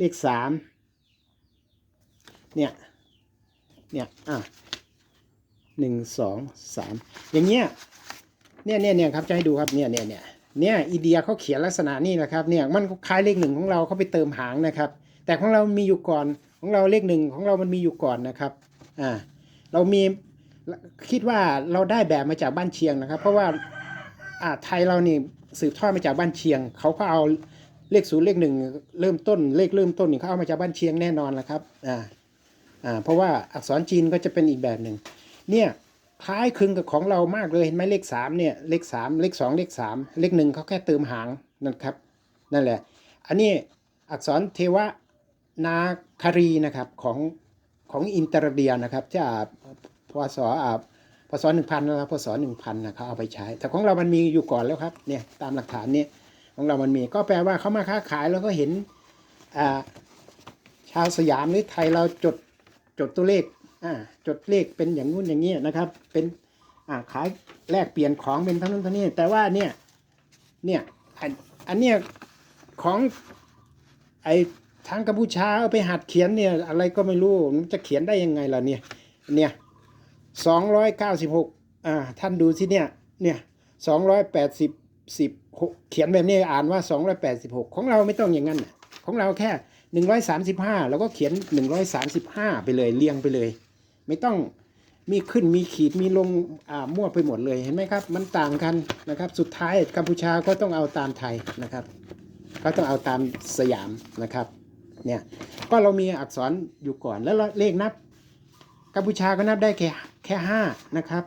เลขสามเนี่ย เนี่ย อะหนึ่งสองสามอย่างเงี้ย เนี่ยเนี่ยเนี่ยครับ จะให้ดูครับ เนี่ยเนี่ยเนี่ยเนี่ยอีเดียเขาเขียนลักษณะนี่แหละครับ เนี่ย มันคล้ายเลขหนึ่งของเราเขาไปเติมหางนะครับ แต่ของเรามีอยู่ก่อน ของเราเลขหนึ่งของเรามันมีอยู่ก่อนนะครับ อ่า เรามี คิดว่าเราได้แบบมาจากบ้านเชียงนะครับ เพราะว่า อ่า ไทยเรานี่สืบทอดมาจากบ้านเชียง เขาก็เอา เลขศูนย์เลขหนึ่งเริ่มต้นเลขเริ่มต้นนี่เขาเอามาจากบ้านเชียงแน่นอนแหละครับอ่าอ่าเพราะว่าอักษรจีนก็จะเป็นอีกแบบหนึ่งเนี่ยคล้ายคลึงกับของเรามากเลยเห็นไหมเลขสามเนี่ยเลขสามเลขสองเลขสามเลขหนึ่งเขาแค่เติมหางนะครับนั่นแหละ อันนี้อักษรเทวนาคารีนะครับของของอินเตอร์เดียนะครับจะพศอ่าพศหนึ่งพันนะครับพศหนึ่งพันนะเขาเอาไปใช้ แต่ของเรามันมีอยู่ก่อนแล้วครับเนี่ยตามหลักฐานเนี่ย ของเรามันมี ก็แปลว่าเขามาค้าขายแล้วก็เห็นชาวสยามหรือไทยเราจดจดตัวเลขจดเลขเป็นอย่างนู้นอย่างนี้นะครับ เป็นขายแลกเปลี่ยนของเป็นเท่านั้นเท่านี้ แต่ว่าเนี่ยเนี่ยอันอันเนี้ยของไอ้ทางกัมพูชาเอาไปหัดเขียนเนี่ยอะไรก็ไม่รู้มันจะเขียนได้ยังไงล่ะเนี่ยเนี่ยสองร้อยเก้าสิบหกอ่าท่านดูสิเนี่ยเนี่ยสองร้อยแปดสิบ สิบหกเขียนแบบนี้อ่านว่าสองร้อยแปดสิบหกของเราไม่ต้องอย่างนั้นนะของเราแค่หนึ่งร้อยสามสิบห้าแล้วก็เขียนหนึ่งร้อยสามสิบห้าไปเลยเรียงไปเลย ไม่ต้องมีขึ้นมีขีดมีลงอ่ามั่วไปหมดเลยเห็นไหมครับ มันต่างกันนะครับ สุดท้ายกัมพูชาก็ต้องเอาตามไทยนะครับ ก็ต้องเอาตามสยามนะครับเนี่ยก็เรามีอักษรอยู่ก่อนแล้วเลขนับกัมพูชาก็นับได้แค่แค่ห้านะครับ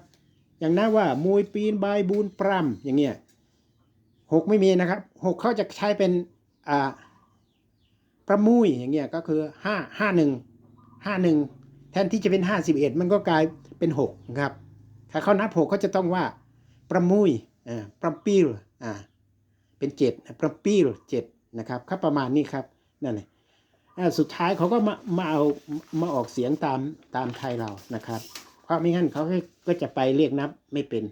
อย่างนับว่ามวยปีนบายบูนปรำอย่างเงี้ย หกไม่มีนะครับหกเขาจะใช้เป็นอ่าประมุยอย่างเงี้ยก็คือห้าห้าหนึ่งห้าหนึ่งแทนที่จะเป็น51มันก็กลายเป็น6นะครับ ถ้าเขานับ6เขาจะต้องว่า ประมุยอ่าประปีลอ่าเป็น7นะประปีล7นะครับครับประมาณนี้ครับนั่นแหละอ่าสุดท้ายเขาก็มามาเอามาออกเสียงตามตามไทยเรานะครับ เพราะไม่งั้นเขาก็จะไปเรียกนับไม่เป็น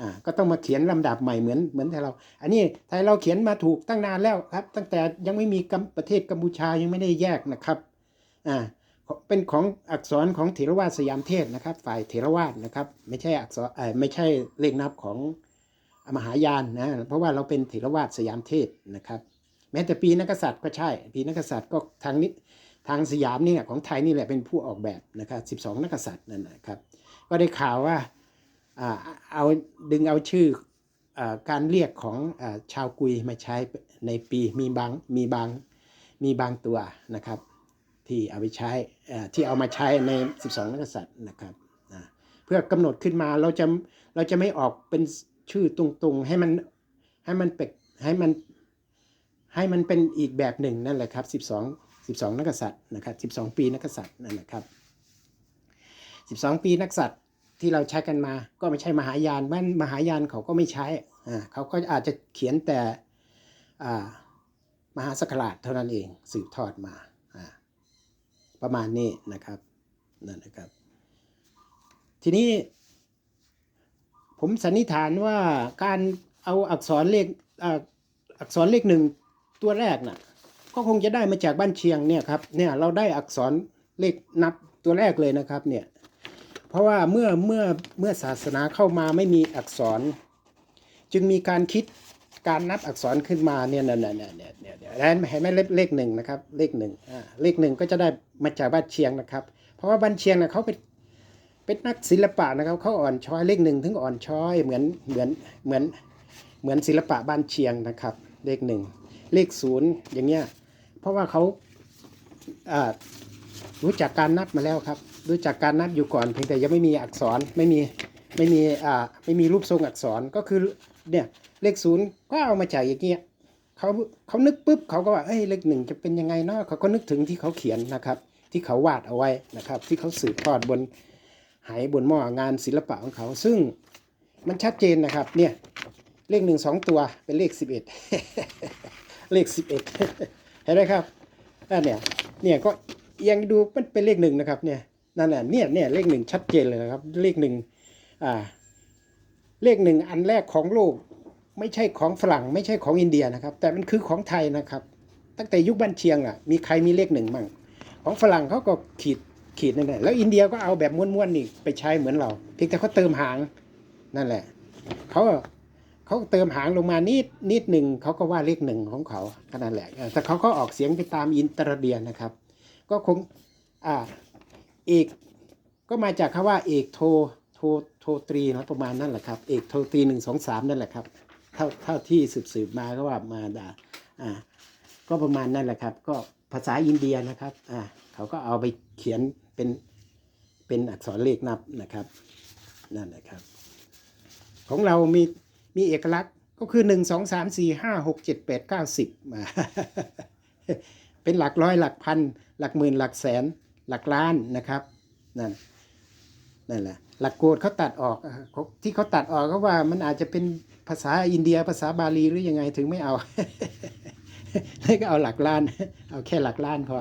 อ่าก็ต้องมาเขียนลำดับใหม่เหมือนเหมือนไทยเรา อันนี้ไทยเราเขียนมาถูกตั้งนานแล้วครับ ตั้งแต่ยังไม่มีประเทศกัมพูชายังไม่ได้แยกนะครับอ่าเป็นของอักษรของเถรวาทสยามเทศนะครับ ฝ่ายเถรวาทนะครับ ไม่ใช่อักษรไม่ใช่เลขนับของมหายานนะเพราะว่าเราเป็นเถรวาทสยามเทศนะครับ แม้แต่ปีนักษัตริย์ก็ใช่ ปีนักษัตริย์ก็ทางนี้ทางสยามนี่ของไทยนี่แหละเป็นผู้ออกแบบนะครับ 12 นักษัตริย์นั่นนะครับ ก็ได้ข่าวว่า เอาดึงเอาชื่ออการเรียกของอชาวกุยมาใช้ในปีมีบางมีบางมีบางตัวนะครับ ที่เอาไปใช้ที่เอามาใช้ใน 12นักษัตริย์นะครับเพื่อกำหนดขึ้นมาเราจะเราจะไม่ออกเป็นชื่อตรงๆให้มันให้มันเป็กให้มันให้มันเป็นอีกแบบหนึ่งนั่นแหละครับ 12 12 นักษัตริย์นะครับ 12 ปีนักษัตริย์นั่นแหละครับ 12 ปีนักษัตริย์ ที่เราใช้กันมา ก็ไม่ใช่มหายานมันมหายานเขาก็ไม่ใช้อ่าเขาก็อาจจะเขียนแต่อ่ามหาสักราชเท่านั้นเองสืบทอดมาอ่าประมาณนี้นะครับนั่นนะครับ ทีนี้ ผมสันนิษฐานว่าการเอาอักษรเลขอ,อักษรเลขหนึ่งตัวแรกน่ะก็คงจะได้มาจากบ้านเชียงเนี่ยครับเนี่ยเราได้อักษรเลขนับตัวแรกเลยนะครับเนี่ย เพราะว่าเมื่อเมื่อเมื่อศาสนาเข้ามาไม่มีอักษร จึงมีการคิดการนับอักษรขึ้นมาเนี่ยเนี่ยเนี่ยเนี่ยเนี่ยเนี่ยเห็นไหมเห็นไหมเลขเลขหนึ่งนะครับ เลขหนึ่งอ่าเลขหนึ่งก็จะได้มาจากบ้านเชียงนะครับ เพราะว่าบ้านเชียงนะเขาเป็นเป็นนักศิลปะนะครับเขาอ่อนช้อยเลขหนึ่งถึงอ่อนช้อยเหมือนเหมือนเหมือนเหมือนศิลปะบ้านเชียงนะครับ เลขหนึ่งเลขศูนย์อย่างเงี้ยเพราะว่าเขาอ่า รู้จักการนับมาแล้วครับ รู้จักการนับอยู่ก่อนเพียงแต่ยังไม่มีอักษรไม่มีไม่มีอ่าไม่มีรูปทรงอักษรก็คือเนี่ยเลขศูนย์ก็เอามาจากอย่างเงี้ยเขาเขานึกปุ๊บเขาก็ว่าเอ้ยเลขหนึ่งจะเป็นยังไงเนาะเขาก็นึกถึงที่เขาเขียนนะครับ ที่เขาวาดเอาไว้นะครับ ที่เขาสืบทอดบนไหบนหม้องานศิลปะของเขา ซึ่งมันชัดเจนนะครับเนี่ยเลขหนึ่งสองตัวเป็นเลขสิบเอ็ดเลขสิบเอ็ดเห็นไหมครับอ่าเนี่ยเนี่ยก็ เอียังดูมันเป็นเลขหนึ่งนะครับเนี่ยนั่นแหละเนี่ยเนี่ยเลขหนึ่งชัดเจนเลยนะครับ เลขหนึ่งอ่าเลขหนึ่งอันแรกของโลกไม่ใช่ของฝรั่งไม่ใช่ของอินเดียนะครับ แต่มันคือของไทยนะครับ ตั้งแต่ยุคบ้านเชียงอะมีใครมีเลขหนึ่งมั่งของฝรั่งเขาก็ขีดขีดนั่นแหละแล้วอินเดียก็เอาแบบม้วนๆนี่ไปใช้เหมือนเรา เพียงแต่เขาเติมหางนั่นแหละเขาเขาเติมหางลงมานิดนิดหนึ่งเขาก็ว่าเลขหนึ่งของเขาก็นั่นแหละแต่เขาก็ออกเสียงไปตามอินเตอร์เดียนะครับ ก็คงอ่าเอกก็มาจากคำว่าเอกโทโทโทตรีนะประมาณนั่นแหละครับ เอกโทตรีหนึ่งสองสามนั่นแหละครับเท่าเท่าที่สืบสืบมาก็ว่ามาด่าอ่าก็ประมาณนั่นแหละครับ ก็ภาษาอินเดียนะครับอ่าเขาก็เอาไปเขียนเป็นเป็นอักษรเลขนับนะครับนั่นแหละครับ ของเรามีมีเอกลักษณ์ก็คือหนึ่งสองสามสี่ห้าหกเจ็ดแปดเก้าสิบมาเป็นหลักร้อยหลักพัน หลักหมื่นหลักแสนหลักล้านนะครับนั่นนั่นแหละหลักโกดเขาตัดออกที่เขาตัดออกก็ว่ามันอาจจะเป็นภาษาอินเดียภาษาบาลีหรือยังไงถึงไม่เอาแล้ก็เอาหลักล้าน เอาแค่หลักล้านพอ